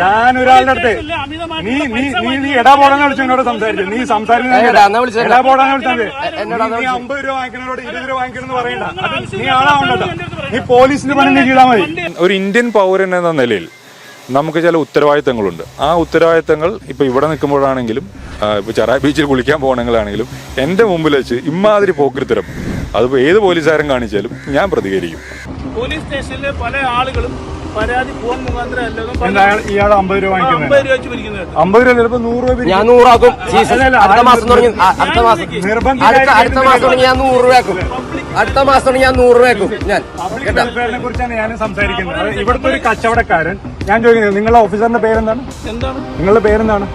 താൻ ഒരാളുടെ അടുത്ത് നീ നീ നീ നീ എടാ പോടാന്ന് വിളിച്ചു എന്നോട് സംസാരിച്ചു നീ ഏടാ, എന്നാ സംസാരിക്കുന്ന വിളിച്ചത്? എടാ പോടാന്ന് നീ അമ്പത് രൂപ വാങ്ങിക്കുന്നവരോട് ഇരുപത് രൂപ പറയണ്ട. നീ ആളാവണ്ടോ നീ പോലീസിന്റെ പണി നീ ചെയ്താൽ മതി. ഒരു ഇന്ത്യൻ പൗരൻ എന്ന നിലയിൽ നമുക്ക് ചില ഉത്തരവാദിത്തങ്ങളുണ്ട്. ആ ഉത്തരവാദിത്തങ്ങൾ ഇപ്പൊ ഇവിടെ നിൽക്കുമ്പോഴാണെങ്കിലും ഇപ്പൊ ചെറായി ബീച്ചിൽ കുളിക്കാൻ പോകണമെങ്കിലാണെങ്കിലും എന്റെ മുമ്പിൽ വെച്ച് ഇമാതിരി പോക്കൃത്തരം അതിപ്പോ ഏത് പോലീസുകാരൻ കാണിച്ചാലും ഞാൻ പ്രതികരിക്കും. പോലീസ് സ്റ്റേഷനിലെ പല ആളുകളും പരാതി ഫോൺ മുഖാന്തരം അല്ലതും ഇയാൾ അമ്പത് രൂപ വാങ്ങിക്കുന്നത് അമ്പത് രൂപ വെച്ച് പിരിക്കുന്നത് അമ്പത് രൂപ ചിലപ്പോ നൂറ് രൂപ പിരിക്കും. ഞാൻ നൂറാക്കും. അടുത്ത മാസം തുടങ്ങി അടുത്ത മാസം അടുത്ത അടുത്ത മാസം തുടങ്ങി ഞാൻ നൂറ് രൂപയാക്കും അടുത്ത മാസം ഞാൻ നൂറ് രൂപയ്ക്ക് ഞാൻ. വെൽഫെയറിനെ കുറിച്ചാണ് ഞാൻ സംസാരിക്കുന്നത്. ഇവിടുത്തെ ഒരു കച്ചവടക്കാരൻ. ഞാൻ ചോദിക്കുന്നത് നിങ്ങളുടെ ഓഫീസറിന്റെ പേരെന്താണ്? എന്താണ്? നിങ്ങളുടെ പേരെന്താണ്?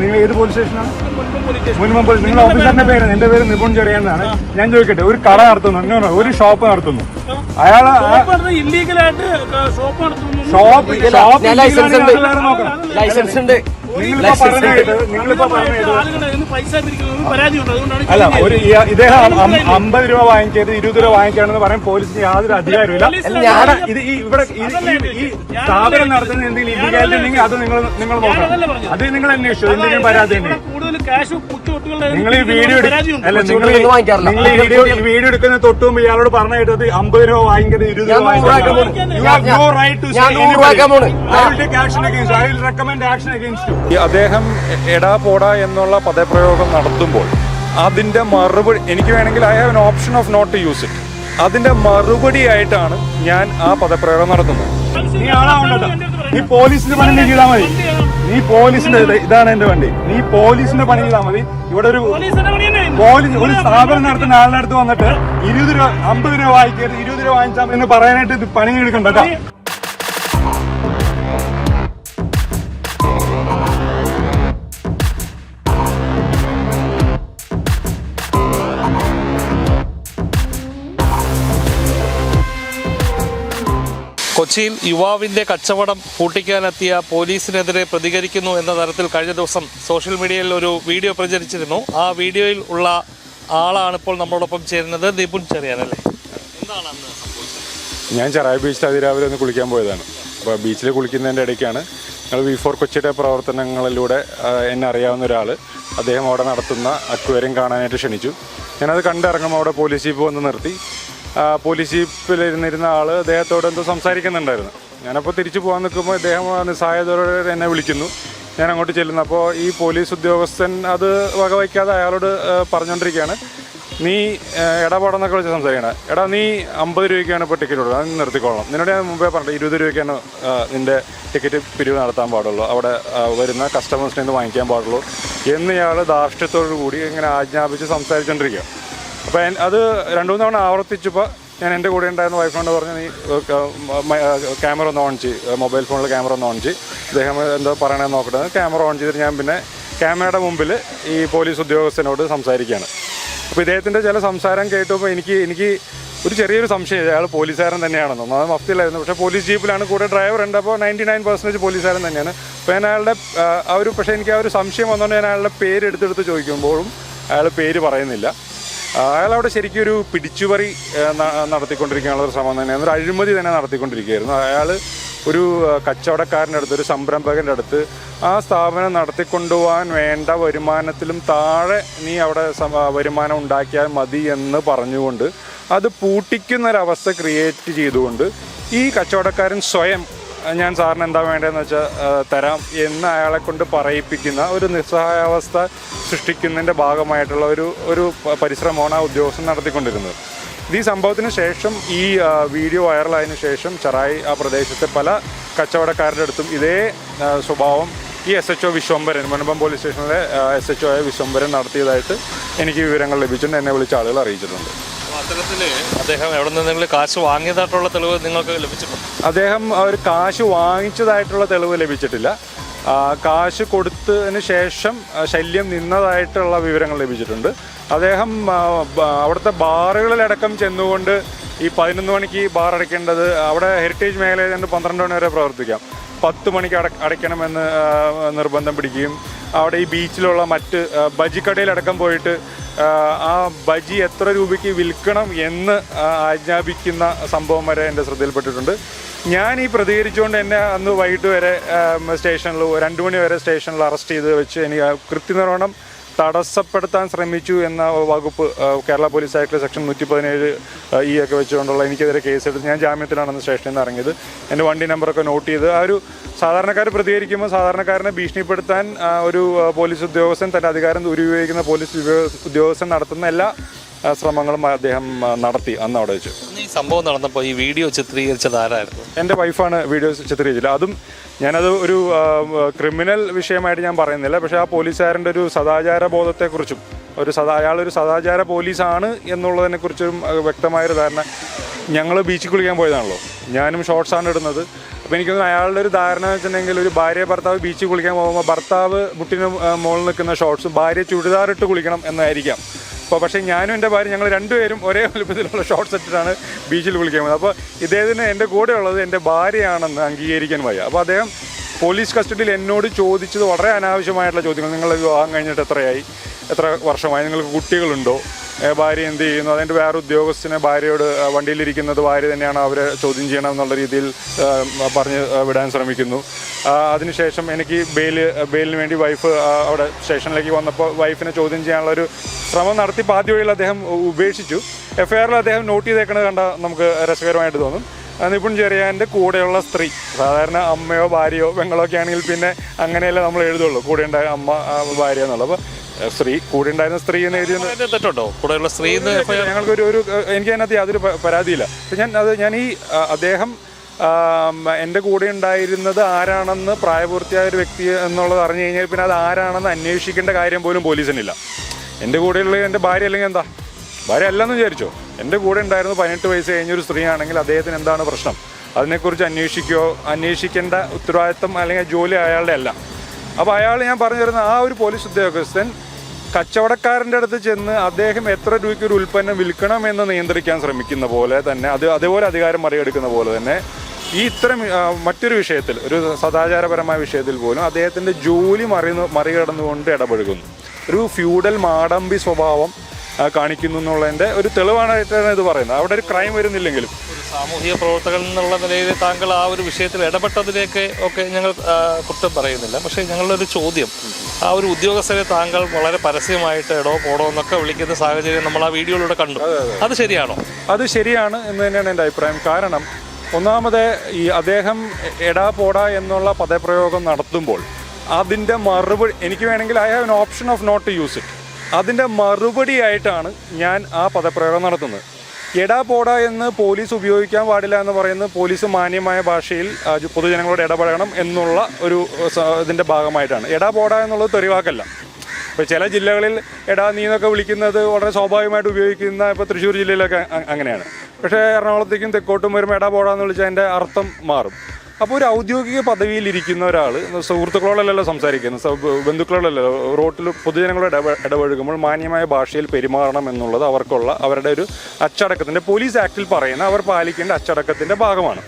നിങ്ങൾ ഏത് പോലീസ് സ്റ്റേഷനാണ് മുൻപ് പോലീസ് നിങ്ങളുടെ ഓഫീസറിന്റെ പേര് എന്റെ പേര് നിപുൺ ചെറിയെന്നാണ്. ഞാൻ ചോദിക്കട്ടെ ഒരു കട നടത്തുന്നു. ഒരു ഷോപ്പ് നടത്തുന്നു. അയാൾ ഷോപ്പ് ഷോപ്പ് നടത്തുന്നു. ഷോപ്പ് ഷോപ്പ് ലൈസൻസ് ഉണ്ട്. നോക്കണം. ലൈസൻസ് ഉണ്ട്. അല്ല ഒരു ഇദ്ദേഹം അമ്പത് രൂപ വാങ്ങിക്കരുത് ഇരുപത് രൂപ വാങ്ങിക്കാണെന്ന് പറയാൻ പോലീസിന് യാതൊരു അധികാരമില്ല ഇത് ഈ ഇവിടെ ഈ- സ്ഥാപനം നടത്തുന്ന എന്തെങ്കിലും ഇല്ലീഗാലിറ്റി ഉണ്ടെങ്കിൽ അത് നിങ്ങൾ നിങ്ങൾ നോക്കണം. അത് നിങ്ങൾ അന്വേഷിച്ചു എന്തെങ്കിലും പരാതി ഉണ്ടെങ്കിൽ. നിങ്ങൾ ഈ വീഡിയോ അല്ല നിങ്ങൾ നിങ്ങൾ ഈ വീഡിയോ വീഡിയോ എടുക്കുന്ന തൊട്ടും ഇയാളോട് പറഞ്ഞ കേട്ടത് അമ്പത് രൂപ വാങ്ങിക്കരുത് ഇരുപത് രൂപ വാങ്ങിക്കരുത് You have no right to say നൂറ് രൂപ anybody. ആക്കാൻ പോണ്. I will take action against you. I will recommend action against you. അദ്ദേഹം എടാ പോടാ എന്നുള്ള പദപ്രയോഗം നടത്തുമ്പോൾ അതിന്റെ മറുപടി എനിക്ക് വേണമെങ്കിൽ I have an option of not to use it അതിന്റെ മറുപടി ആയിട്ടാണ് ഞാൻ ആ പദപ്രയോഗം നടത്തുന്നത് നീ ആളാവണ്ടോ നീ പോലീസിന്റെ പണി നീ ചെയ്താൽ മതി നീ പോലീസിന്റെ ഇതാണ് എന്റെ വണ്ടി. നീ പോലീസിന്റെ പണി ചെയ്താൽ മതി. ഇവിടെ ഒരു പോലീസ് ഒരു സ്ഥാപനം നടത്തുന്ന ആളുടെ അടുത്ത് വന്നിട്ട് ഇരുപത് രൂപ അമ്പത് രൂപ വാങ്ങിക്കരുത് ഇരുപത് രൂപ വാങ്ങിച്ചാൽ എന്ന് പറയാനായിട്ട് ഇത് പണി എടുക്കണ്ട കൊച്ചിയിൽ യുവാവിന്റെ കച്ചവടം പൂട്ടിക്കാനെത്തിയ പോലീസിനെതിരെ പ്രതികരിക്കുന്നു എന്ന തരത്തിൽ കഴിഞ്ഞ ദിവസം സോഷ്യൽ മീഡിയയിൽ ഒരു വീഡിയോ പ്രചരിച്ചിരുന്നു. ആ വീഡിയോയിൽ ഉള്ള ആളാണ് ഇപ്പോൾ നമ്മളോടൊപ്പം ചേരുന്നത്. ദീപുൻ ചെറിയാനല്ലേ? എന്താണ് ഞാൻ ചെറായ ബീച്ചിൽ അതിരാവിലെ ഒന്ന് കുളിക്കാൻ പോയതാണ്. അപ്പോൾ ബീച്ചിൽ കുളിക്കുന്നതിന്റെ ഇടയ്ക്കാണ് ഞങ്ങൾ വി ഫോർ കൊച്ചിയുടെ പ്രവർത്തനങ്ങളിലൂടെ എന്നെ അറിയാവുന്ന ഒരാൾ അദ്ദേഹം അവിടെ നടത്തുന്ന അക്വേറിയം കാണാനായിട്ട് ക്ഷണിച്ചു. ഞാനത് കണ്ടിറങ്ങുമ്പോൾ അവിടെ പോലീസ് ജീപ്പ് വന്ന് നിർത്തി. പോലീസ് ജീപ്പിൽ ഇരുന്നിരുന്ന ആൾ അദ്ദേഹത്തോട് എന്തോ സംസാരിക്കുന്നുണ്ടായിരുന്നു. ഞാനപ്പോൾ തിരിച്ചു പോകാൻ നിൽക്കുമ്പോൾ ഇദ്ദേഹം നിസ്സഹായതയോടെ എന്നെ വിളിക്കുന്നു. ഞാൻ അങ്ങോട്ട് ചെല്ലുന്നു. അപ്പോൾ ഈ പോലീസ് ഉദ്യോഗസ്ഥൻ അത് വകവയ്ക്കാതെ അയാളോട് പറഞ്ഞുകൊണ്ടിരിക്കുകയാണ് നീ ഇടപാടെന്നൊക്കെ വിളിച്ച് സംസാരിക്കണം എടാ നീ അമ്പത് രൂപയ്ക്കാണ് ഇപ്പോൾ ടിക്കറ്റ് കൊടുക്കുക അത് നിർത്തിക്കോളണം. നിന്നോട് ഞാൻ മുമ്പേ പറഞ്ഞത് ഇരുപത് രൂപയ്ക്കാണ് നിന്റെ ടിക്കറ്റ് പിരിവ് നടത്താൻ പാടുള്ളൂ. അവിടെ വരുന്ന കസ്റ്റമേഴ്സിനെ നിന്ന് വാങ്ങിക്കാൻ പാടുള്ളൂ എന്ന് ഇയാൾ ധാർഷ്ട്യത്തോടു കൂടി ഇങ്ങനെ ആജ്ഞാപിച്ച് സംസാരിച്ചുകൊണ്ടിരിക്കുക അപ്പോൾ അത് രണ്ടു മൂന്ന് തവണ ആവർത്തിച്ചപ്പോൾ ഞാൻ എന്റെ കൂടെ ഉണ്ടായിരുന്ന വൈഫിനോട് പറഞ്ഞു നീ ക്യാമറ ഒന്ന് ഓൺ ചെയ്യ് മൊബൈൽ ഫോണിൽ ക്യാമറ ഒന്ന് ഓൺ ചെയ്യ്. അദ്ദേഹം എന്തോ പറയണമെന്ന് നോക്കട്ടെ ക്യാമറ ഓൺ ചെയ്തിട്ട് ഞാൻ പിന്നെ ക്യാമറയുടെ മുമ്പിൽ ഈ പോലീസ് ഉദ്യോഗസ്ഥനോട് സംസാരിക്കുകയാണ് അപ്പോൾ ഇദ്ദേഹത്തിന്റെ ചില സംസാരം കേട്ടപ്പോൾ എനിക്ക് എനിക്ക് ഒരു ചെറിയൊരു സംശയം അയാൾ പോലീസുകാരൻ തന്നെയാണെന്ന്. ഒന്നാമത് മഫ്തിയിലായിരുന്നു പക്ഷേ പോലീസ് ജീപ്പിലാണ് കൂടെ ഡ്രൈവർ ഉണ്ട്. അപ്പോൾ നയന്റി നയൻ പെർസെന്റേജ് പോലീസുകാരൻ തന്നെയാണ്. അപ്പോൾ ഞാൻ അയാളുടെ ആ, ഒരു പക്ഷേ എനിക്ക് ആ ഒരു സംശയം വന്നുകൊണ്ട് ഞാൻ അയാളുടെ പേര് എടുത്തെടുത്ത് ചോദിക്കുമ്പോഴും അയാൾ പേര് പറയുന്നില്ല. അയാൾ അവിടെ ശരിക്കും ഒരു പിടിച്ചുപറി നടത്തിക്കൊണ്ടിരിക്കാനുള്ള ഒരു ശ്രമം തന്നെയാണ്. ഒരു അഴിമതി തന്നെ നടത്തിക്കൊണ്ടിരിക്കുകയായിരുന്നു. അയാൾ ഒരു കച്ചവടക്കാരന്റെ അടുത്ത് ഒരു സംരംഭകന്റെ അടുത്ത് ആ സ്ഥാപനം നടത്തിക്കൊണ്ടുപോകാൻ വേണ്ട വരുമാനത്തിലും താഴെ നീ അവിടെ വരുമാനം ഉണ്ടാക്കിയാൽ മതി എന്ന് പറഞ്ഞുകൊണ്ട് അത് പൂട്ടിക്കുന്നൊരവസ്ഥ ക്രിയേറ്റ് ചെയ്തുകൊണ്ട് ഈ കച്ചവടക്കാരൻ സ്വയം ഞാൻ സാറിന് എന്താ വേണ്ടതെന്ന് വെച്ചാൽ തരാം എന്ന് അയാളെ കൊണ്ട് പറയിപ്പിക്കുന്ന ഒരു നിസ്സഹായാവസ്ഥ സൃഷ്ടിക്കുന്നതിന്റെ ഭാഗമായിട്ടുള്ള ഒരു ഒരു പരിശ്രമമാണ് ആ ഉദ്യോഗസ്ഥൻ നടത്തിക്കൊണ്ടിരുന്നത്. ഈ സംഭവത്തിന് ശേഷം ഈ വീഡിയോ വൈറലായതിനു ശേഷം ചെറായി ആ പ്രദേശത്തെ പല കച്ചവടക്കാരുടെ അടുത്തും ഇതേ സ്വഭാവം ഈ S H O Viswambharan Munambam police സ്റ്റേഷനിലെ എസ് എച്ച് ഒ ആയ വിശ്വംഭരൻ നടത്തിയതായിട്ട് എനിക്ക് വിവരങ്ങൾ ലഭിച്ചിട്ടുണ്ട് എന്നെ വിളിച്ച ആളുകൾ അറിയിച്ചിട്ടുണ്ട്. അത്തരത്തിൽ അദ്ദേഹം എവിടെ നിന്നെങ്കിലും കാശ് വാങ്ങിയതായിട്ടുള്ള തെളിവ് നിങ്ങൾക്ക് ലഭിച്ചിട്ടുണ്ട്? അദ്ദേഹം ഒരു കാശ് വാങ്ങിച്ചതായിട്ടുള്ള തെളിവ് ലഭിച്ചിട്ടില്ല. കാശ് കൊടുത്തതിന് ശേഷം ശല്യം നിന്നതായിട്ടുള്ള വിവരങ്ങൾ ലഭിച്ചിട്ടുണ്ട്. അദ്ദേഹം അവിടുത്തെ ബാറുകളിലടക്കം ചെന്നുകൊണ്ട് ഈ പതിനൊന്ന് മണിക്ക് ബാർ അടയ്ക്കേണ്ടത് അവിടെ ഹെറിറ്റേജ് മേഖലയിൽ നിന്ന് പന്ത്രണ്ട് മണി വരെ പ്രവർത്തിക്കാം. പത്ത് മണിക്ക് അട അടയ്ക്കണമെന്ന് നിർബന്ധം പിടിക്കുകയും അവിടെ ഈ ബീച്ചിലുള്ള മറ്റ് ബജിക്കടയിലടക്കം പോയിട്ട് ആ ബജി എത്ര രൂപയ്ക്ക് വിൽക്കണം എന്ന് ആജ്ഞാപിക്കുന്ന സംഭവം വരെ എന്റെ ശ്രദ്ധയിൽപ്പെട്ടിട്ടുണ്ട്. ഞാൻ ഈ പ്രതികരിച്ചുകൊണ്ട് എന്നെ അന്ന് വൈകിട്ട് വരെ സ്റ്റേഷനിൽ രണ്ട് മണി വരെ സ്റ്റേഷനിൽ അറസ്റ്റ് ചെയ്ത് വെച്ച് എനിക്ക് കൃത്യനിർവഹണം തടസ്സപ്പെടുത്താൻ ശ്രമിച്ചു എന്ന വകുപ്പ് കേരള പോലീസ് ആക്ടിലെ സെക്ഷൻ നൂറ്റി പതിനേഴ് ഇ ഒക്കെ വെച്ചുകൊണ്ടുള്ള എനിക്കെതിരെ കേസെടുത്ത് ഞാൻ ജാമ്യത്തിലാണ് അന്ന് സ്റ്റേഷനിൽ നിന്ന് ഇറങ്ങിയത്. എന്റെ വണ്ടി നമ്പറൊക്കെ നോട്ട് ചെയ്ത് ആ ഒരു സാധാരണക്കാർ പ്രതികരിക്കുമ്പോൾ സാധാരണക്കാരനെ ഭീഷണിപ്പെടുത്താൻ ഒരു പോലീസ് ഉദ്യോഗസ്ഥൻ തന്റെ അധികാരം ദുരുപയോഗിക്കുന്ന പോലീസ് ഉദ്യോഗസ്ഥൻ നടത്തുന്ന എല്ലാ ശ്രമങ്ങളും അദ്ദേഹം നടത്തി അന്ന് അവിടെ വെച്ച്. ഈ സംഭവം നടന്നപ്പോൾ ഈ വീഡിയോ ചിത്രീകരിച്ചത് ആരായിരുന്നു? എന്റെ വൈഫാണ് വീഡിയോ ചിത്രീകരിച്ചത്. അതും ഞാനത് ഒരു ക്രിമിനൽ വിഷയമായിട്ട് ഞാൻ പറയുന്നില്ല. പക്ഷെ ആ പോലീസുകാരന്റെ ഒരു സദാചാര ബോധത്തെക്കുറിച്ചും ഒരു സദാ അയാളൊരു സദാചാര പോലീസാണ് എന്നുള്ളതിനെക്കുറിച്ചും വ്യക്തമായൊരു ധാരണ ഞങ്ങൾ ബീച്ചിൽ കുളിക്കാൻ പോയതാണല്ലോ. ഞാനും ഷോർട്സാണ് ഇടുന്നത്. അപ്പോൾ എനിക്ക് അയാളുടെ ഒരു ധാരണ വെച്ചിട്ടുണ്ടെങ്കിൽ ഒരു ഭാര്യ ഭർത്താവ് ബീച്ചിൽ കുളിക്കാൻ പോകുമ്പോൾ ഭർത്താവ് മുട്ടിന് മുകളിൽ നിൽക്കുന്ന ഷോർട്സും ഭാര്യ ചുരിദാറിട്ട് കുളിക്കണം എന്നായിരിക്കാം. അപ്പോൾ പക്ഷേ ഞാനും എന്റെ ഭാര്യ ഞങ്ങൾ രണ്ടുപേരും ഒരേ വലുപ്പത്തിലുള്ള ഷോർട്ട് ഇട്ടിട്ടാണ് ബീച്ചിൽ കുളിക്കാൻ പോകുന്നത്. അപ്പോൾ ഇദ്ദേഹത്തിന് എന്റെ കൂടെ ഉള്ളത് എന്റെ ഭാര്യയാണെന്ന് അംഗീകരിക്കാൻ വയ്യ. അപ്പോൾ അദ്ദേഹം പോലീസ് കസ്റ്റഡിയിൽ എന്നോട് ചോദിച്ചത് വളരെ അനാവശ്യമായിട്ടുള്ള ചോദ്യങ്ങൾ. നിങ്ങൾ വിവാഹം കഴിഞ്ഞിട്ട് എത്രയായി? എത്ര വർഷമായി? നിങ്ങൾക്ക് കുട്ടികളുണ്ടോ? ഭാര്യ എന്ത് ചെയ്യുന്നു? അതിന്റെ വേറെ ഉദ്യോഗസ്ഥനെ ഭാര്യയോട് വണ്ടിയിലിരിക്കുന്നത് ഭാര്യ തന്നെയാണ് അവരെ ചോദ്യം ചെയ്യണം എന്നുള്ള രീതിയിൽ പറഞ്ഞ് വിടാൻ ശ്രമിക്കുന്നു. അതിനുശേഷം എനിക്ക് ബെയിൽ ബെയിലിന് വേണ്ടി വൈഫ് അവിടെ സ്റ്റേഷനിലേക്ക് വന്നപ്പോൾ വൈഫിനെ ചോദ്യം ചെയ്യാനുള്ള ഒരു ശ്രമം നടത്തി. പാതി വഴിയിൽ അദ്ദേഹം ഉപേക്ഷിച്ചു. എഫ് ഐ ആറിൽ അദ്ദേഹം നോട്ട് ചെയ്തേക്കണത് കണ്ട നമുക്ക് രസകരമായിട്ട് തോന്നും. ആ, നിപുൺ ചെറിയാന്റെ കൂടെയുള്ള സ്ത്രീ. സാധാരണ അമ്മയോ ഭാര്യയോ പെങ്ങളോ ഒക്കെ ആണെങ്കിൽ പിന്നെ അങ്ങനെയല്ലേ നമ്മൾ എഴുതുള്ളൂ. കൂടെ ഉണ്ടായ അമ്മ ഭാര്യ എന്നുള്ളത്. അപ്പോൾ സ്ത്രീ കൂടെ ഉണ്ടായിരുന്ന സ്ത്രീ എന്ന് എഴുതി തെറ്റുണ്ടോ? കൂടെയുള്ള സ്ത്രീ ഞങ്ങൾക്ക് ഒരു ഞങ്ങൾക്കൊരു ഒരു എനിക്ക് അതിനകത്ത് യാതൊരു പരാതിയില്ല. ഞാൻ അത് ഞാൻ ഈ അദ്ദേഹം എന്റെ കൂടെ ഉണ്ടായിരുന്നത് ആരാണെന്ന് പ്രായപൂർത്തിയായ ഒരു വ്യക്തി എന്നുള്ളത് അറിഞ്ഞു കഴിഞ്ഞാൽ പിന്നെ അത് ആരാണെന്ന് അന്വേഷിക്കേണ്ട കാര്യം പോലും പോലീസിനില്ല. എന്റെ കൂടെയുള്ള എന്റെ ഭാര്യ അല്ലെങ്കിൽ എന്താ? ഭാര്യ അല്ലെന്ന് വിചാരിച്ചോ? എന്റെ കൂടെ ഉണ്ടായിരുന്ന പതിനെട്ട് വയസ്സ് കഴിഞ്ഞൊരു സ്ത്രീ ആണെങ്കിൽ അദ്ദേഹത്തിന് എന്താണ് പ്രശ്നം? അതിനെക്കുറിച്ച് അന്വേഷിക്കുകയോ അന്വേഷിക്കേണ്ട ഉത്തരവാദിത്തം അല്ലെങ്കിൽ ജോലി അയാളുടെ അല്ല. അപ്പോൾ അയാൾ ഞാൻ പറഞ്ഞു തരുന്ന ആ ഒരു പോലീസ് ഉദ്യോഗസ്ഥൻ കച്ചവടക്കാരന്റെ അടുത്ത് ചെന്ന് അദ്ദേഹം എത്ര രൂപയ്ക്ക് ഒരു ഉൽപ്പന്നം വിൽക്കണമെന്ന് നിയന്ത്രിക്കാൻ ശ്രമിക്കുന്ന പോലെ തന്നെ അത് അതേപോലെ അധികാരം മറികടക്കുന്ന പോലെ തന്നെ ഈ ഇത്തരം മറ്റൊരു വിഷയത്തിൽ ഒരു സദാചാരപരമായ വിഷയത്തിൽ പോലും അദ്ദേഹത്തിന്റെ ജോലി മറി മറികടന്നുകൊണ്ട് ഇടപഴകുന്നു. ഒരു ഫ്യൂഡൽ മാടമ്പി സ്വഭാവം കാണിക്കുന്നു എന്നുള്ളതിന്റെ ഒരു തെളിവാണായിട്ടാണ് ഇത് പറയുന്നത്. അവിടെ ഒരു ക്രൈം വരുന്നില്ലെങ്കിലും. സാമൂഹിക പ്രവർത്തകൻ എന്നുള്ള നിലയിൽ താങ്കൾ ആ ഒരു വിഷയത്തിൽ ഇടപെട്ടതിലേക്ക് ഒക്കെ ഞങ്ങൾ കുറ്റം പറയുന്നില്ല. പക്ഷേ ഞങ്ങളുടെ ഒരു ചോദ്യം ആ ഒരു ഉദ്യോഗസ്ഥരെ താങ്കൾ വളരെ പരസ്യമായിട്ട് എടോ പോടോ എന്നൊക്കെ വിളിക്കുന്ന സാഹചര്യം നമ്മൾ ആ വീഡിയോയിലൂടെ കണ്ടു. അത് ശരിയാണോ? അത് ശരിയാണ് എന്ന് തന്നെയാണ് എന്റെ അഭിപ്രായം. കാരണം ഒന്നാമത് ഈ അദ്ദേഹം എടാ പോടാ എന്നുള്ള പദപ്രയോഗം നടത്തുമ്പോൾ അതിന്റെ മറുപടി എനിക്ക് വേണമെങ്കിൽ I have an option of not to use it അതിന്റെ മറുപടി ആയിട്ടാണ് ഞാൻ ആ പദപ്രയോഗം നടത്തുന്നത്. എടാ പോടാ എന്ന് പോലീസ് ഉപയോഗിക്കാൻ പാടില്ല എന്ന് പറയുന്നത് പോലീസ് മാന്യമായ ഭാഷയിൽ പൊതുജനങ്ങളോട് ഇടപഴകണം എന്നുള്ള ഒരു ഇതിന്റെ ഭാഗമായിട്ടാണ്. എടാ പോടാ എന്നുള്ളത് തെറിവാക്കല്ല ഇപ്പോൾ ചില ജില്ലകളിൽ എടാ നീ എന്നൊക്കെ വിളിക്കുന്നത് വളരെ സ്വാഭാവികമായിട്ട് ഉപയോഗിക്കുന്ന ഇപ്പോൾ തൃശ്ശൂർ ജില്ലയിലൊക്കെ അങ്ങനെയാണ്. പക്ഷേ എറണാകുളത്തേക്കും തെക്കോട്ടും വരുമ്പോൾ എടാ പോടാ എന്ന് വിളിച്ചാൽ അതിന്റെ അർത്ഥം മാറും. അപ്പോൾ ഒരു ഔദ്യോഗിക പദവിയിലിരിക്കുന്ന ഒരാൾ സുഹൃത്തുക്കളോടല്ലല്ലോ സംസാരിക്കുന്നത് ബന്ധുക്കളോടല്ലോ റോട്ടിൽ പൊതുജനങ്ങളോട് ഇടപെ ഇടപഴകുമ്പോൾ മാന്യമായ ഭാഷയിൽ പെരുമാറണം എന്നുള്ളത് അവർക്കുള്ള അവരുടെ ഒരു അച്ചടക്കത്തിന്റെ പോലീസ് ആക്ടിൽ പറയുന്ന അവർ പാലിക്കേണ്ട അച്ചടക്കത്തിന്റെ ഭാഗമാണ്.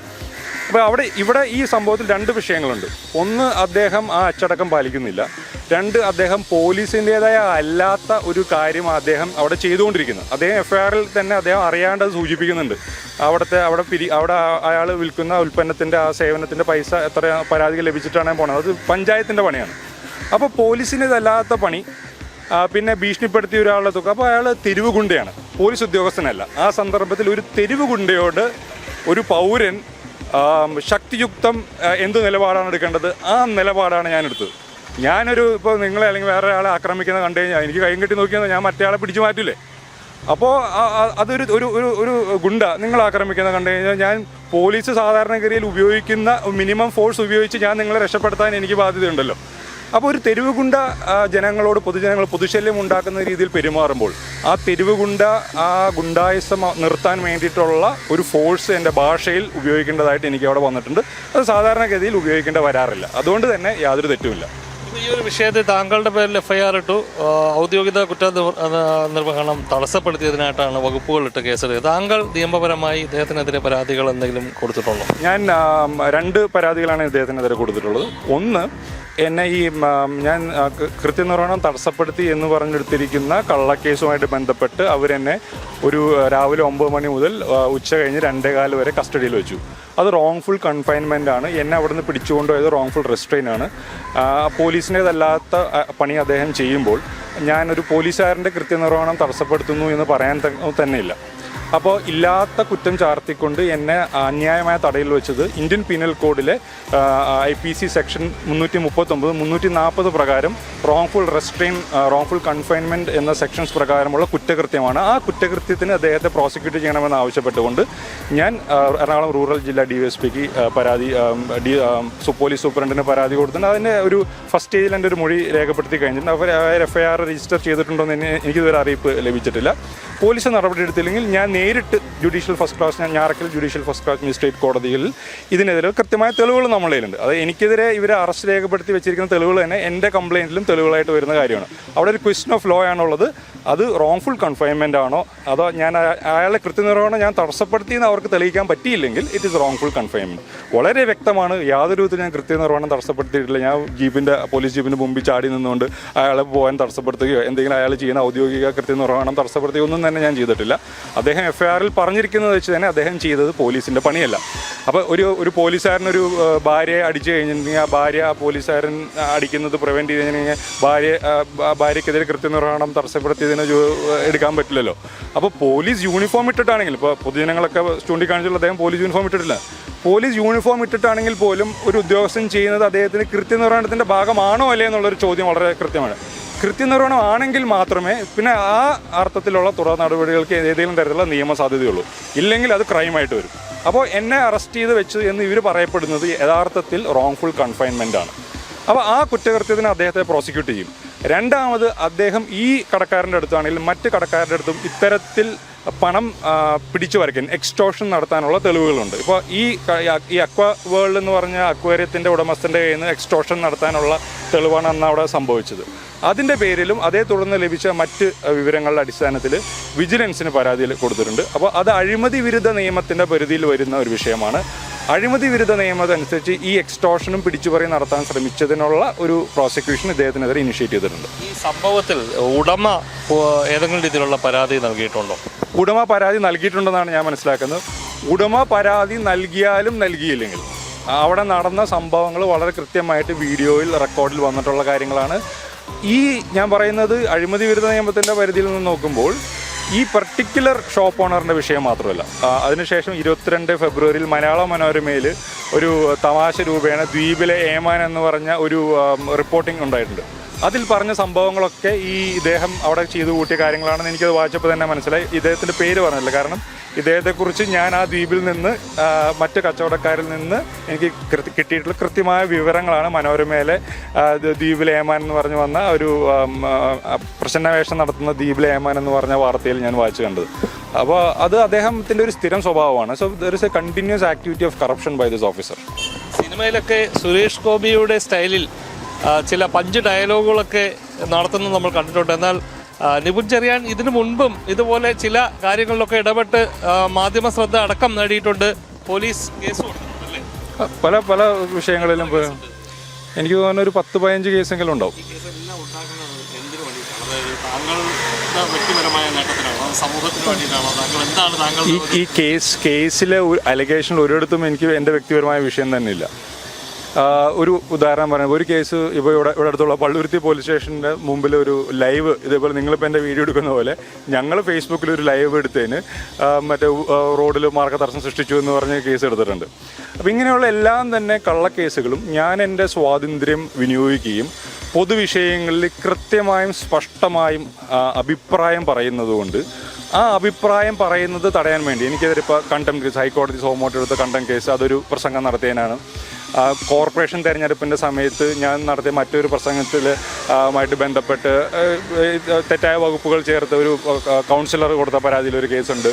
അപ്പോൾ അവിടെ ഇവിടെ ഈ സംഭവത്തിൽ രണ്ട് വിഷയങ്ങളുണ്ട്. ഒന്ന് അദ്ദേഹം ആ അച്ചടക്കം പാലിക്കുന്നില്ല. രണ്ട് അദ്ദേഹം പോലീസിന്റെതായ അല്ലാത്ത ഒരു കാര്യം അദ്ദേഹം അവിടെ ചെയ്തുകൊണ്ടിരിക്കുന്നു. അദ്ദേഹം എഫ്ഐആറിൽ ആറിൽ തന്നെ അദ്ദേഹം അറിയാണ്ട് അത് സൂചിപ്പിക്കുന്നുണ്ട്. അവിടുത്തെ അവിടെ പിരി അവിടെ അയാൾ വിൽക്കുന്ന ഉൽപ്പന്നത്തിന്റെ ആ സേവനത്തിന്റെ പൈസ എത്ര പരാതികൾ ലഭിച്ചിട്ടാണ് പോണത്. അത് പഞ്ചായത്തിന്റെ പണിയാണ്. അപ്പോൾ പോലീസിന്റെതല്ലാത്ത പണി പിന്നെ ഭീഷണിപ്പെടുത്തിയ ഒരാളുടെ തുക. അപ്പോൾ അയാൾ തെരുവ് ഗുണ്ടയാണ് പോലീസ് ഉദ്യോഗസ്ഥനല്ല. ആ സന്ദർഭത്തിൽ ഒരു തെരുവ് ഗുണ്ടയോട് ഒരു പൗരൻ ശക്തിയുക്തം എന്ത് നിലപാടാണ് എടുക്കേണ്ടത്? ആ നിലപാടാണ് ഞാൻ എടുത്തത്. ഞാനൊരു ഇപ്പോൾ നിങ്ങളെ അല്ലെങ്കിൽ വേറെ ഒരാളെ ആക്രമിക്കുന്നത് കണ്ടു കഴിഞ്ഞാൽ എനിക്ക് കൈയും കെട്ടി നോക്കിയാൽ ഞാൻ മറ്റേ ആളെ പിടിച്ചു മാറ്റില്ലേ? അപ്പോൾ അതൊരു ഒരു ഒരു ഒരു ഗുണ്ട നിങ്ങൾ ആക്രമിക്കുന്നത് കണ്ടു കഴിഞ്ഞാൽ ഞാൻ പോലീസ് സാധാരണഗതിയിൽ ഉപയോഗിക്കുന്ന മിനിമം ഫോഴ്സ് ഉപയോഗിച്ച് ഞാൻ നിങ്ങളെ രക്ഷപ്പെടുത്താൻ എനിക്ക് ബാധ്യതയുണ്ടല്ലോ. അപ്പോൾ ഒരു തെരുവ് ഗുണ്ട ജനങ്ങളോട് പൊതുജനങ്ങൾ പൊതുശല്യം ഉണ്ടാക്കുന്ന രീതിയിൽ പെരുമാറുമ്പോൾ ആ തെരുവ് ഗുണ്ട ആ ഗുണ്ടായിസം നിർത്താൻ വേണ്ടിയിട്ടുള്ള ഒരു ഫോഴ്സ് എന്റെ ഭാഷയിൽ ഉപയോഗിക്കേണ്ടതായിട്ട് എനിക്ക് അവിടെ വന്നിട്ടുണ്ട്. അത് സാധാരണഗതിയിൽ ഉപയോഗിക്കേണ്ട വരാറില്ല. അതുകൊണ്ട് തന്നെ യാതൊരു തെറ്റുമില്ല. ഈ ഒരു വിഷയത്തിൽ താങ്കളുടെ പേരിൽ എഫ്ഐആർ ഇട്ടു. ഔദ്യോഗിക കുറ്റ നിർ- നിർവഹണം തടസ്സപ്പെടുത്തിയതിനായിട്ടാണ് വകുപ്പുകൾ ഇട്ട് കേസെടുത്തത്. താങ്കൾ നിയമപരമായി ഇദ്ദേഹത്തിനെതിരെ പരാതികൾ എന്തെങ്കിലും കൊടുത്തിട്ടുണ്ടോ? ഞാൻ രണ്ട് പരാതികളാണ് ഇദ്ദേഹത്തിനെതിരെ കൊടുത്തിട്ടുള്ളത്. ഒന്ന് എന്നെ ഈ ഞാൻ കൃത്യനിർവഹണം തടസ്സപ്പെടുത്തി എന്ന് പറഞ്ഞെടുത്തിരിക്കുന്ന കള്ളക്കേസുമായിട്ട് ബന്ധപ്പെട്ട് അവരെന്നെ ഒരു രാവിലെ ഒമ്പത് മണി മുതൽ ഉച്ച കഴിഞ്ഞ് രണ്ടേകാൽ വരെ കസ്റ്റഡിയിൽ വെച്ചു. അത് റോങ്ഫുൾ കൺഫൈൻമെന്റ് ആണ്. എന്നെ അവിടെ നിന്ന് പിടിച്ചുകൊണ്ടുപോയത് റോങ്ഫുൾ റെസ്ട്രെയിൻ ആണ്. പോലീസിന്റേതല്ലാത്ത പണി അദ്ദേഹം ചെയ്യുമ്പോൾ ഞാനൊരു പോലീസുകാരന്റെ കൃത്യനിർവഹണം തടസ്സപ്പെടുത്തുന്നു എന്ന് പറയാൻ തന്നെയില്ല. അപ്പോൾ ഇല്ലാത്ത കുറ്റം ചാർത്തിക്കൊണ്ട് എന്നെ അന്യായമായ തടയിൽ വെച്ചത് ഇന്ത്യൻ പീനൽ കോഡിലെ ഐ പി സി സെക്ഷൻ മുന്നൂറ്റി മുപ്പത്തൊമ്പത് മുന്നൂറ്റി നാൽപ്പത് പ്രകാരം റോങ്ഫുൾ റെസ്ട്രെയിൻ റോങ്ഫുൾ കൺഫൈൻമെന്റ് എന്ന സെക്ഷൻസ് പ്രകാരമുള്ള കുറ്റകൃത്യമാണ്. ആ കുറ്റകൃത്യത്തിന് അദ്ദേഹത്തെ പ്രോസിക്യൂട്ട് ചെയ്യണമെന്ന് ആവശ്യപ്പെട്ടുകൊണ്ട് ഞാൻ എറണാകുളം റൂറൽ ജില്ലാ ഡി എസ് പിക്ക് പരാതി ഡി പോലീസ് സൂപ്രണ്ടിന് പരാതി കൊടുത്തിട്ടുണ്ട്. അതിന്റെ ഒരു ഫസ്റ്റ് സ്റ്റേജിൽ എന്റെ ഒരു മൊഴി രേഖപ്പെടുത്തി കഴിഞ്ഞിട്ടുണ്ട്. അവർ എഫ് ഐ ആർ രജിസ്റ്റർ ചെയ്തിട്ടുണ്ടോ എന്ന് എനിക്ക് എനിക്കിതുവരെ അറിയിപ്പ് ലഭിച്ചിട്ടില്ല. പോലീസ് നടപടി എടുത്തില്ലെങ്കിൽ ഞാൻ നേരിട്ട് ജുഡീഷ്യൽ ഫസ്റ്റ് ക്ലാസ് ഞാൻ Njarakkal judicial first class magistrate കോടതിയിൽ ഇതിനെതിരെ കൃത്യമായ തെളിവുകൾ നമ്മളെ കയ്യിലുണ്ട്. അത് എനിക്കെതിരെ ഇവരെ അറസ്റ്റ് രേഖപ്പെടുത്തി വെച്ചിരിക്കുന്ന തെളിവുകൾ തന്നെ എന്റെ കംപ്ലയിന്റിലും തെളിവുകളായിട്ട് വരുന്ന കാര്യമാണ്. അവിടെ ഒരു ക്വസ്റ്റൻ ഓഫ് ലോ ആണുള്ളത്. അത് റോങ്ഫുൾ കൺഫൈൻമെന്റ് ആണോ? അതോ ഞാൻ അയാളെ കൃത്യനിർവഹണം ഞാൻ തടസ്സപ്പെടുത്തി എന്ന് അവർക്ക് തെളിയിക്കാൻ പറ്റിയില്ലെങ്കിൽ ഇറ്റ് ഇസ് റോങ്ഫുൾ കൺഫൈൻമെന്റ് വളരെ വ്യക്തമാണ് യാതൊരു വിധത്തിൽ ഞാൻ കൃത്യനിർവഹണം തടസ്സപ്പെടുത്തിയിട്ടില്ല. ഞാൻ ജീപ്പിന്റെ പോലീസ് ജീപ്പിന്റെ മുമ്പിൽ ചാടി നിന്നുകൊണ്ട് അയാളെ പോകാൻ തടസ്സപ്പെടുത്തുകയോ എന്തെങ്കിലും അയാൾ ചെയ്യുന്ന ഔദ്യോഗിക കൃത്യനിർവഹണം തടസ്സപ്പെടുത്തുകയോ ഒന്നും തന്നെ ഞാൻ ചെയ്തിട്ടില്ല. അദ്ദേഹം എഫ് ഐ ആറിൽ പറഞ്ഞിരിക്കുന്നത് വെച്ച് തന്നെ അദ്ദേഹം ചെയ്തത് പോലീസിന്റെ പണിയല്ല. അപ്പോൾ ഒരു ഒരു പോലീസുകാരനൊരു ഭാര്യയെ അടിച്ചു കഴിഞ്ഞിട്ടുണ്ടെങ്കിൽ ആ ഭാര്യ ആ പോലീസുകാരൻ അടിക്കുന്നത് പ്രിവെന്റ് ചെയ്ത് കഴിഞ്ഞാൽ ഭാര്യ ഭാര്യയ്ക്കെതിരെ കൃത്യനിർവഹണം തടസ്സപ്പെടുത്തിയതിന് എടുക്കാൻ പറ്റില്ലല്ലോ. അപ്പോൾ പോലീസ് യൂണിഫോം ഇട്ടിട്ടാണെങ്കിൽ ഇപ്പോൾ പൊതുജനങ്ങളൊക്കെ ചൂണ്ടിക്കാണിച്ചുള്ള അദ്ദേഹം പോലീസ് യൂണിഫോം ഇട്ടിട്ടില്ല. പോലീസ് യൂണിഫോം ഇട്ടിട്ടാണെങ്കിൽ പോലും ഒരു ഉദ്യോഗസ്ഥൻ ചെയ്യുന്നത് അദ്ദേഹത്തിന് കൃത്യനിർവഹണത്തിന്റെ ഭാഗമാണോ അല്ലേ എന്നുള്ളൊരു ചോദ്യം വളരെ കൃത്യമാണ്. കൃത്യനിർവഹണം ആണെങ്കിൽ മാത്രമേ പിന്നെ ആ അർത്ഥത്തിലുള്ള തുടർ നടപടികൾക്ക് ഏതെങ്കിലും തരത്തിലുള്ള നിയമ സാധ്യതയുള്ളൂ. ഇല്ലെങ്കിൽ അത് ക്രൈമായിട്ട് വരും. അപ്പോൾ എന്നെ അറസ്റ്റ് ചെയ്ത് വെച്ചു എന്ന് ഇവർ പറയപ്പെടുന്നത് യഥാർത്ഥത്തിൽ റോങ്ഫുൾ കൺഫൈൻമെന്റ് ആണ്. അപ്പോൾ ആ കുറ്റകൃത്യത്തിന് അദ്ദേഹത്തെ പ്രോസിക്യൂട്ട് ചെയ്യും. രണ്ടാമത് അദ്ദേഹം ഈ കടക്കാരന്റെ അടുത്താണെങ്കിലും മറ്റ് കടക്കാരുടെ അടുത്തും ഇത്തരത്തിൽ പണം പിടിച്ചു വരയ്ക്കാൻ എക്സ്റ്റോഷൻ നടത്താനുള്ള തെളിവുകളുണ്ട്. ഇപ്പോൾ ഈ ഈ അക്വ വേൾഡ് എന്ന് പറഞ്ഞ അക്വേറിയത്തിന്റെ ഉടമസ്ഥന്റെ കയ്യിൽ നിന്ന് എക്സ്റ്റോഷൻ നടത്താനുള്ള തെളിവാണ് അന്ന് അവിടെ സംഭവിച്ചത്. അതിന്റെ പേരിലും അതേ തുടർന്ന് ലഭിച്ച മറ്റ് വിവരങ്ങളുടെ അടിസ്ഥാനത്തിൽ വിജിലൻസിന് പരാതി കൊടുത്തിട്ടുണ്ട്. അപ്പോൾ അത് അഴിമതി വിരുദ്ധ നിയമത്തിന്റെ പരിധിയിൽ വരുന്ന ഒരു വിഷയമാണ്. അഴിമതി വിരുദ്ധ നിയമമനുസരിച്ച് ഈ എക്സ്റ്റോഷനും പിടിച്ചുപറി നടത്താൻ ശ്രമിച്ചതിനുള്ള ഒരു പ്രോസിക്യൂഷൻ ഇദ്ദേഹത്തിനെതിരെ ഇനിഷ്യേറ്റ് ചെയ്തിട്ടുണ്ട്. ഈ സംഭവത്തിൽ ഉടമ ഏതെങ്കിലും രീതിയിലുള്ള പരാതി നൽകിയിട്ടുണ്ടോ? ഉടമ പരാതി നൽകിയിട്ടുണ്ടെന്നാണ് ഞാൻ മനസ്സിലാക്കുന്നത്. ഉടമ പരാതി നൽകിയാലും നൽകിയില്ലെങ്കിലും അവിടെ നടന്ന സംഭവങ്ങൾ വളരെ കൃത്യമായിട്ട് വീഡിയോയിൽ റെക്കോർഡിൽ വന്നിട്ടുള്ള കാര്യങ്ങളാണ്. ഈ ഞാൻ പറയുന്നത് അഴിമതി വിരുദ്ധ നിയമത്തിന്റെ പരിധിയിൽ നിന്ന് നോക്കുമ്പോൾ ഈ പർട്ടിക്കുലർ ഷോപ്പ് ഓണറിന്റെ വിഷയം മാത്രമല്ല. അതിനുശേഷം ഇരുപത്തിരണ്ട് ഫെബ്രുവരിയിൽ മലയാള മനോരമയിൽ ഒരു തമാശ രൂപേണ ദ്വീപിലെ ഏമാൻ എന്ന് പറഞ്ഞ ഒരു റിപ്പോർട്ടിംഗ് ഉണ്ടായിട്ടുണ്ട്. അതിൽ പറഞ്ഞ സംഭവങ്ങളൊക്കെ ഈ ഇദ്ദേഹം അവിടെ ചെയ്തു കൂട്ടിയ കാര്യങ്ങളാണെന്ന് എനിക്കത് വായിച്ചപ്പോൾ തന്നെ മനസ്സിലായി. ഇദ്ദേഹത്തിന്റെ പേര് പറഞ്ഞില്ല. കാരണം ഇദ്ദേഹത്തെക്കുറിച്ച് ഞാൻ ആ ദ്വീപിൽ നിന്ന് മറ്റ് കച്ചവടക്കാരിൽ നിന്ന് എനിക്ക് കിട്ടിയിട്ടുള്ള കൃത്യമായ വിവരങ്ങളാണ് മനോരമയിലെ ദ്വീപിൽ ഏമാൻ എന്ന് പറഞ്ഞു വന്ന ഒരു പ്രശ്നവേഷം നടത്തുന്ന ദ്വീപിൽ ഏമാൻ എന്ന് പറഞ്ഞ വാർത്തയിൽ ഞാൻ വായിച്ചു കണ്ടത്. അപ്പോൾ അത് അദ്ദേഹത്തിന്റെ ഒരു സ്ഥിരം സ്വഭാവമാണ്. So there is a continuous activity of corruption by this officer സിനിമയിലൊക്കെ സുരേഷ് ഗോപിയുടെ സ്റ്റൈലിൽ ചില പഞ്ച് ഡയലോഗുകളൊക്കെ നടത്തുന്നത് നമ്മൾ കണ്ടിട്ടുണ്ട്. എന്നാൽ ആ, നിപുൺ ചെറിയാൻ ഇതിനു മുൻപും ഇതുപോലെ ചില കാര്യങ്ങളിലൊക്കെ ഇടപെട്ട് മാധ്യമ ശ്രദ്ധ അടക്കം നേടിയിട്ടുണ്ട്. പോലീസ് കേസ് പല പല വിഷയങ്ങളിലും എനിക്ക് തോന്നുന്നു ഒരു പത്ത് പതിനഞ്ച് കേസെങ്കിലും ഉണ്ടാവും. ഈ കേസ് കേസിലെ അലിഗേഷനിൽ ഒരിടത്തും എനിക്ക് എന്റെ വ്യക്തിപരമായ വിഷയം തന്നെയില്ല. ഒരു ഉദാഹരണം പറയുന്നത് ഒരു കേസ് ഇപ്പോൾ ഇവിടെ ഇവിടെ അടുത്തുള്ള പള്ളുരുത്തി പോലീസ് സ്റ്റേഷന്റെ മുമ്പിൽ ഒരു ലൈവ് ഇതേപോലെ നിങ്ങളിപ്പോൾ എന്റെ വീഡിയോ എടുക്കുന്ന പോലെ ഞങ്ങൾ ഫേസ്ബുക്കിൽ ഒരു ലൈവ് എടുത്തതിന് മറ്റേ റോഡിൽ മാർഗതടസ്സം സൃഷ്ടിച്ചു എന്ന് പറഞ്ഞ് കേസ് എടുത്തിട്ടുണ്ട്. അപ്പോൾ ഇങ്ങനെയുള്ള എല്ലാം തന്നെ കള്ളക്കേസുകളും ഞാൻ എന്റെ സ്വാതന്ത്ര്യം വിനിയോഗിക്കുകയും പൊതുവിഷയങ്ങളിൽ കൃത്യമായും സ്പഷ്ടമായും അഭിപ്രായം പറയുന്നതുകൊണ്ട് ആ അഭിപ്രായം പറയുന്നത് തടയാൻ വേണ്ടി എനിക്കെതിരെ ഇപ്പോൾ കണ്ടം കേസ് ഹൈക്കോടതി സോമോട്ട് എടുത്ത കണ്ടം കേസ് അതൊരു പ്രസംഗം നടത്തിയതിനാണ്. കോർപ്പറേഷൻ തെരഞ്ഞെടുപ്പിന്റെ സമയത്ത് ഞാൻ നടത്തിയ മറ്റൊരു പ്രസംഗത്തിൽ ആയിട്ട് ബന്ധപ്പെട്ട് തെറ്റായ വകുപ്പുകൾ ചേർത്ത് ഒരു കൗൺസിലർ കൊടുത്ത പരാതിയിൽ ഒരു കേസുണ്ട്.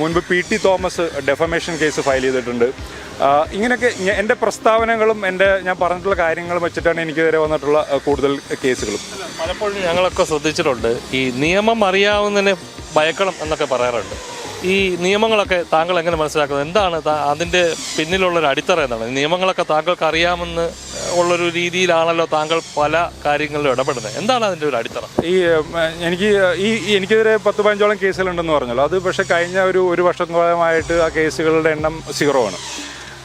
മുൻപ് P T Thomas defamation case file ചെയ്തിട്ടുണ്ട്. ഇങ്ങനെയൊക്കെ എന്റെ പ്രസ്താവനകളും എന്റെ ഞാൻ പറഞ്ഞിട്ടുള്ള കാര്യങ്ങളും വെച്ചിട്ടാണ് എനിക്കെതിരെ വന്നിട്ടുള്ള കൂടുതൽ കേസുകളും. പലപ്പോഴും ഞങ്ങളൊക്കെ ശ്രദ്ധിച്ചിട്ടുണ്ട്. ഈ നിയമം അറിയാവുന്നതിനെ ഭയക്കണം എന്നൊക്കെ പറയാറുണ്ട്. ഈ നിയമങ്ങളൊക്കെ താങ്കൾ എങ്ങനെ മനസ്സിലാക്കുന്നത്? എന്താണ് അതിന്റെ പിന്നിലുള്ളൊരു അടിത്തറ എന്താണ്? നിയമങ്ങളൊക്കെ താങ്കൾക്ക് അറിയാമെന്ന് ഉള്ളൊരു രീതിയിലാണല്ലോ താങ്കൾ പല കാര്യങ്ങളിലും ഇടപെടുന്നത്. എന്താണ് അതിന്റെ ഒരു അടിത്തറ? ഈ എനിക്ക് ഈ എനിക്കെതിരെ പത്ത് പതിനഞ്ചോളം കേസുകളുണ്ടെന്ന് പറഞ്ഞല്ലോ. അത് പക്ഷേ കഴിഞ്ഞ ഒരു ഒരു വർഷത്തോളമായിട്ട് ആ കേസുകളുടെ എണ്ണം സീറോ ആണ്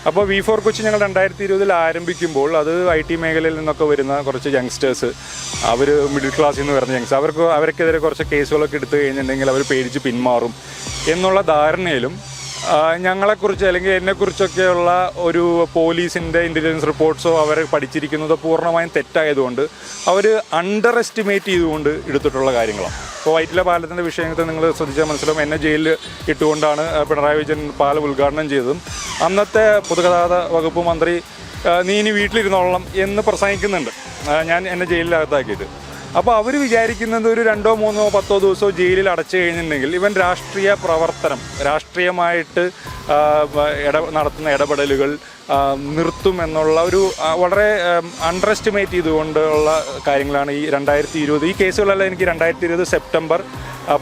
അപ്പോൾ വി ഫോർ കൊച്ചി ഞങ്ങൾ രണ്ടായിരത്തി ഇരുപതിൽ ആരംഭിക്കുമ്പോൾ അത് ഐ ടി മേഖലയിൽ നിന്നൊക്കെ വരുന്ന കുറച്ച് യങ്സ്റ്റേഴ്സ് അവർ മിഡിൽ ക്ലാസ്സിൽ നിന്ന് വരുന്ന യങ്സ്റ്റേഴ്സ് അവർക്ക് അവർക്കെതിരെ കുറച്ച് കേസുകളൊക്കെ എടുത്തു കഴിഞ്ഞിട്ടുണ്ടെങ്കിൽ അവർ പേടിച്ച് പിന്മാറും. എന്നുള്ള ധാരണയിലും ഞങ്ങളെക്കുറിച്ച് അല്ലെങ്കിൽ എന്നെക്കുറിച്ചൊക്കെയുള്ള ഒരു പോലീസിന്റെ ഇന്റലിജൻസ് റിപ്പോർട്ട്സോ അവർ പഠിച്ചിരിക്കുന്നത് പൂർണമായും തെറ്റായതുകൊണ്ട് അവർ അണ്ടർ എസ്റ്റിമേറ്റ് ചെയ്തുകൊണ്ട് എടുത്തിട്ടുള്ള കാര്യങ്ങളാണ്. ഇപ്പോൾ വൈറ്റില പാലത്തിന്റെ വിഷയത്തെ നിങ്ങൾ ശ്രദ്ധിച്ചാൽ മനസ്സിലാവും. എന്നെ ജയിലിൽ ഇട്ടുകൊണ്ടാണ് പിണറായി വിജയൻ പാലം ഉദ്ഘാടനം ചെയ്തതും. അന്നത്തെ പൊതുഗതാഗത വകുപ്പ് മന്ത്രി നീ ഇനി വീട്ടിലിരുന്നോളണം എന്ന് പ്രസംഗിക്കുന്നുണ്ട്. ഞാൻ എന്നെ ജയിലിനകത്താക്കിയിട്ട് അപ്പോൾ അവർ വിചാരിക്കുന്നത് ഒരു രണ്ടോ മൂന്നോ പത്തോ ദിവസമോ ജയിലിൽ അടച്ചു കഴിഞ്ഞിട്ടുണ്ടെങ്കിൽ ഇവൻ രാഷ്ട്രീയ പ്രവർത്തനം രാഷ്ട്രീയമായിട്ട് ഇട നടത്തുന്ന ഇടപെടലുകൾ നിർത്തും എന്നുള്ള ഒരു വളരെ അണ്ടർ എസ്റ്റിമേറ്റ് ചെയ്തുകൊണ്ടുള്ള കാര്യങ്ങളാണ് ഈ രണ്ടായിരത്തി ഇരുപത്. ഈ കേസുകളെല്ലാം എനിക്ക് രണ്ടായിരത്തി ഇരുപത് സെപ്റ്റംബർ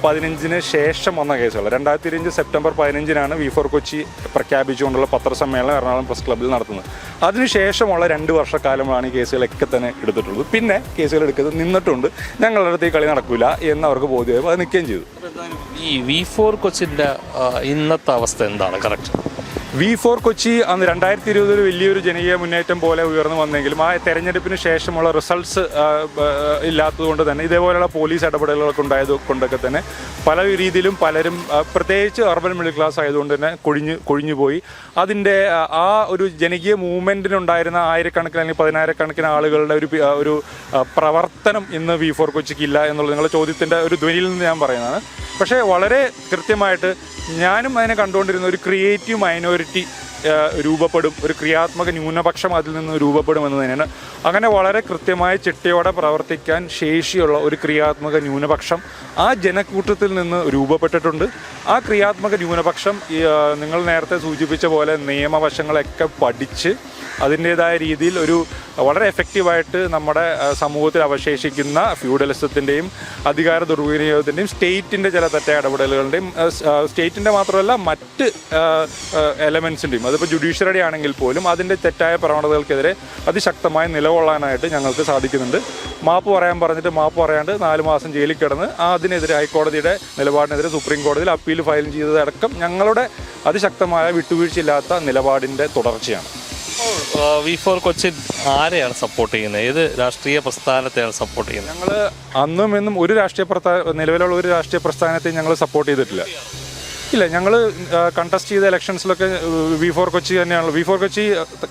പതിനഞ്ചിന് ശേഷം വന്ന കേസുകൾ രണ്ടായിരത്തി ഇരുപത് സെപ്റ്റംബർ പതിനഞ്ചിനാണ് വി ഫോർ കൊച്ചി പ്രഖ്യാപിച്ചുകൊണ്ടുള്ള പത്രസമ്മേളനം എറണാകുളം പ്രസ് ക്ലബ്ബിൽ നടത്തുന്നത്. അതിനുശേഷമുള്ള രണ്ട് വർഷക്കാലമാണ് ഈ കേസുകളൊക്കെ തന്നെ എടുത്തിട്ടുള്ളത്. പിന്നെ കേസുകൾ എടുക്കുന്നത് നിന്നിട്ടുണ്ട്. ഞങ്ങളുടെ അടുത്ത് ഈ കളി നടക്കില്ല എന്ന് അവർക്ക് ബോധ്യമായപ്പോൾ അത് നിൽക്കുകയും ചെയ്തു. ഈ വി ഫോർ കൊച്ചിന്റെ ഇന്നത്തെ അവസ്ഥ എന്താണ്? കറക്റ്റ് വി ഫോർ കൊച്ചി അന്ന് രണ്ടായിരത്തി ഇരുപതിൽ വലിയൊരു ജനകീയ മുന്നേറ്റം പോലെ ഉയർന്നു വന്നെങ്കിലും ആ തെരഞ്ഞെടുപ്പിന് ശേഷമുള്ള റിസൾട്ട്സ് ഇല്ലാത്തതുകൊണ്ട് തന്നെ ഇതേപോലെയുള്ള പോലീസ് ഇടപെടലുകളൊക്കെ ഉണ്ടായത് കൊണ്ടൊക്കെ തന്നെ പല രീതിയിലും പലരും പ്രത്യേകിച്ച് അർബൻ മിഡിൽ ക്ലാസ് ആയതുകൊണ്ട് തന്നെ കൊഴിഞ്ഞ് കൊഴിഞ്ഞു പോയി അതിന്റെ ആ, ഒരു ജനകീയ മൂവ്മെന്റിനുണ്ടായിരുന്ന ആയിരക്കണക്കിന് അല്ലെങ്കിൽ പതിനായിരക്കണക്കിന് ആളുകളുടെ ഒരു ഒരു പ്രവർത്തനം ഇന്ന് വി ഫോർ കൊച്ചിക്ക് ഇല്ല എന്നുള്ളത് നിങ്ങളുടെ ചോദ്യത്തിന്റെ ഒരു ധ്വനിയിൽ നിന്ന് ഞാൻ പറയുന്നതാണ്. പക്ഷേ വളരെ കൃത്യമായിട്ട് ഞാനും അതിനെ കണ്ടുകൊണ്ടിരുന്ന ഒരു ക്രിയേറ്റീവ് മൈനോറിറ്റി 第 രൂപപ്പെടും. ഒരു ക്രിയാത്മക ന്യൂനപക്ഷം അതിൽ നിന്ന് രൂപപ്പെടും എന്ന് തന്നെയാണ്. അങ്ങനെ വളരെ കൃത്യമായ ചിട്ടയോടെ പ്രവർത്തിക്കാൻ ശേഷിയുള്ള ഒരു ക്രിയാത്മക ന്യൂനപക്ഷം ആ ജനക്കൂട്ടത്തിൽ നിന്ന് രൂപപ്പെട്ടിട്ടുണ്ട്. ആ ക്രിയാത്മക ന്യൂനപക്ഷം നിങ്ങൾ നേരത്തെ സൂചിപ്പിച്ച പോലെ നിയമവശങ്ങളൊക്കെ പഠിച്ച് അതിന്റേതായ രീതിയിൽ ഒരു വളരെ എഫക്റ്റീവായിട്ട് നമ്മുടെ സമൂഹത്തിൽ അവശേഷിക്കുന്ന ഫ്യൂഡലിസത്തിന്റെയും അധികാര ദുർവിനിയോഗത്തിന്റെയും സ്റ്റേറ്റിന്റെ ചില തെറ്റായ ഇടപെടലുകളുടെയും സ്റ്റേറ്റിന്റെ മാത്രമല്ല മറ്റ് എലമെൻസിന്റെയും അതിപ്പോൾ ജുഡീഷ്യറി ആണെങ്കിൽ പോലും അതിന്റെ തെറ്റായ പ്രവണതകൾക്കെതിരെ അതിശക്തമായി നിലകൊള്ളാനായിട്ട് ഞങ്ങൾക്ക് സാധിക്കുന്നുണ്ട്. മാപ്പ് പറയാൻ പറഞ്ഞിട്ട് മാപ്പ് പറയാണ്ട് നാല് മാസം ജയിലിൽ കിടന്ന് ആ അതിനെതിരെ ഹൈക്കോടതിയുടെ നിലപാടിനെതിരെ സുപ്രീം കോടതിയിൽ അപ്പീൽ ഫയൽ ചെയ്തതടക്കം ഞങ്ങളുടെ അതിശക്തമായ വിട്ടുവീഴ്ചയില്ലാത്ത നിലപാടിന്റെ തുടർച്ചയാണ്. വി ഫോർ കൊച്ചിൻ ആരെയാണ് സപ്പോർട്ട് ചെയ്യുന്നത്? ഏത് രാഷ്ട്രീയ പ്രസ്ഥാനത്തെയാണ് സപ്പോർട്ട് ചെയ്യുന്നത്? ഞങ്ങൾ അന്നും എന്നും ഒരു രാഷ്ട്രീയ പ്രസ്ഥാന നിലവിലുള്ള ഒരു രാഷ്ട്രീയ പ്രസ്ഥാനത്തെയും ഞങ്ങൾ സപ്പോർട്ട് ചെയ്തിട്ടില്ല. ഇല്ല ഞങ്ങൾ കണ്ടസ്റ്റ് ചെയ്ത ഇലക്ഷൻസിലൊക്കെ വി ഫോർ കൊച്ചി തന്നെയാണ് വി ഫോർ കൊച്ചി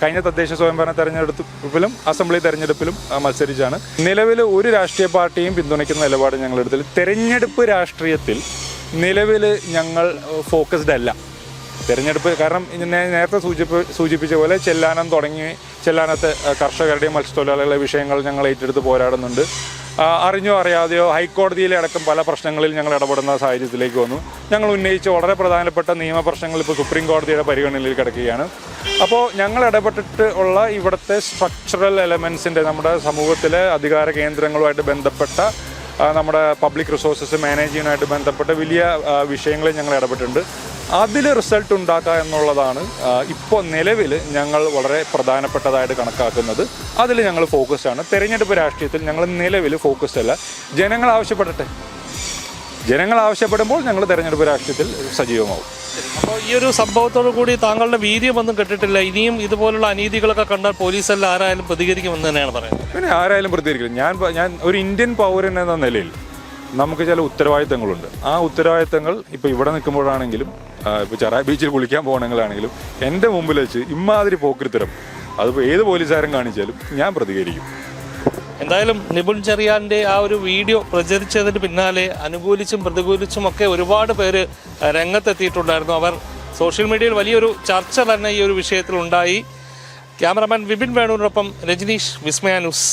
കഴിഞ്ഞ തദ്ദേശ സ്വയംഭരണ തെരഞ്ഞെടുപ്പിലും അസംബ്ലി തെരഞ്ഞെടുപ്പിലും മത്സരിച്ചാണ്. നിലവിൽ ഒരു രാഷ്ട്രീയ പാർട്ടിയും പിന്തുണയ്ക്കുന്ന നിലപാട് ഞങ്ങളെടുത്തില്ല. തെരഞ്ഞെടുപ്പ് രാഷ്ട്രീയത്തിൽ നിലവിൽ ഞങ്ങൾ ഫോക്കസ്ഡ് അല്ല. തെരഞ്ഞെടുപ്പ് കാരണം നേരത്തെ സൂചിപ്പ് സൂചിപ്പിച്ച പോലെ ചെല്ലാനം തുടങ്ങി ചെല്ലാനത്തെ കർഷകരുടെയും മത്സ്യത്തൊഴിലാളികളുടെ വിഷയങ്ങൾ ഞങ്ങൾ ഏറ്റെടുത്ത് പോരാടുന്നുണ്ട്. അറിഞ്ഞോ അറിയാതെയോ ഹൈക്കോടതിയിലെ അടക്കം പല പ്രശ്നങ്ങളിൽ ഞങ്ങൾ ഇടപെടുന്ന സാഹചര്യത്തിലേക്ക് വന്നു. ഞങ്ങൾ ഉന്നയിച്ച വളരെ പ്രധാനപ്പെട്ട നിയമപ്രശ്നങ്ങൾ ഇപ്പോൾ സുപ്രീം കോടതിയുടെ പരിഗണനയിൽ കിടക്കുകയാണ്. അപ്പോൾ ഞങ്ങൾ ഇടപെട്ടിട്ട് ഉള്ള ഇവിടുത്തെ സ്ട്രക്ചറൽ എലമെൻസിന്റെ നമ്മുടെ സമൂഹത്തിലെ അധികാര കേന്ദ്രങ്ങളുമായിട്ട് ബന്ധപ്പെട്ട നമ്മുടെ പബ്ലിക് റിസോഴ്സസ് മാനേജ് ചെയ്യാനായിട്ട് ബന്ധപ്പെട്ട വലിയ വിഷയങ്ങളിൽ ഞങ്ങൾ ഇടപെട്ടിട്ടുണ്ട്. അതിൽ റിസൾട്ട് ഉണ്ടാക്കുക എന്നുള്ളതാണ് ഇപ്പോൾ നിലവിൽ ഞങ്ങൾ വളരെ പ്രധാനപ്പെട്ടതായിട്ട് കണക്കാക്കുന്നത്. അതിൽ ഞങ്ങൾ ഫോക്കസ് ആണ് തെരഞ്ഞെടുപ്പ് രാഷ്ട്രീയത്തിൽ ഞങ്ങൾ നിലവിൽ ഫോക്കസ് അല്ല ജനങ്ങൾ ആവശ്യപ്പെടട്ടെ. ജനങ്ങൾ ആവശ്യപ്പെടുമ്പോൾ ഞങ്ങൾ തെരഞ്ഞെടുപ്പ് രാഷ്ട്രീയത്തിൽ സജീവമാവും. അപ്പോൾ ഈ ഒരു സംഭവത്തോടു കൂടി താങ്കളുടെ വീര്യമൊന്നും കെട്ടിട്ടില്ല. ഇനിയും ഇതുപോലുള്ള അനീതികളൊക്കെ കണ്ടാൽ പോലീസെല്ലാം ആരായാലും പ്രതികരിക്കുമെന്ന് തന്നെയാണ് പറയുന്നത്. പിന്നെ ആരായാലും പ്രതികരിക്കില്ല. ഞാൻ ഞാൻ ഒരു ഇന്ത്യൻ പൗരൻ എന്ന നിലയിൽ നമുക്ക് ചില ഉത്തരവാദിത്തങ്ങളുണ്ട്. ആ ഉത്തരവാദിത്തങ്ങൾ ഇപ്പോൾ ഇവിടെ നിൽക്കുമ്പോഴാണെങ്കിലും ഇപ്പോൾ ചെറായി ബീച്ചിൽ കുളിക്കാൻ പോകണമെങ്കിലാണെങ്കിലും എന്റെ മുമ്പിൽ വെച്ച് ഇമാതിരി പോക്കൃത്തരം അതിപ്പോൾ ഏത് പോലീസുകാരൻ കാണിച്ചാലും ഞാൻ പ്രതികരിക്കും. എന്തായാലും നിപുൺ ചെറിയാന്റെ ആ ഒരു വീഡിയോ പ്രചരിച്ചതിന് പിന്നാലെ അനുകൂലിച്ചും പ്രതികൂലിച്ചും ഒക്കെ ഒരുപാട് പേര് രംഗത്തെത്തിയിട്ടുണ്ടായിരുന്നു. അവർ സോഷ്യൽ മീഡിയയിൽ വലിയൊരു ചർച്ച തന്നെ ഈ ഒരു വിഷയത്തിൽ ഉണ്ടായി ക്യാമറമാൻ വിപിൻ വേണുവിനൊപ്പം രജനീഷ് വിസ്മയ ന്യൂസ്.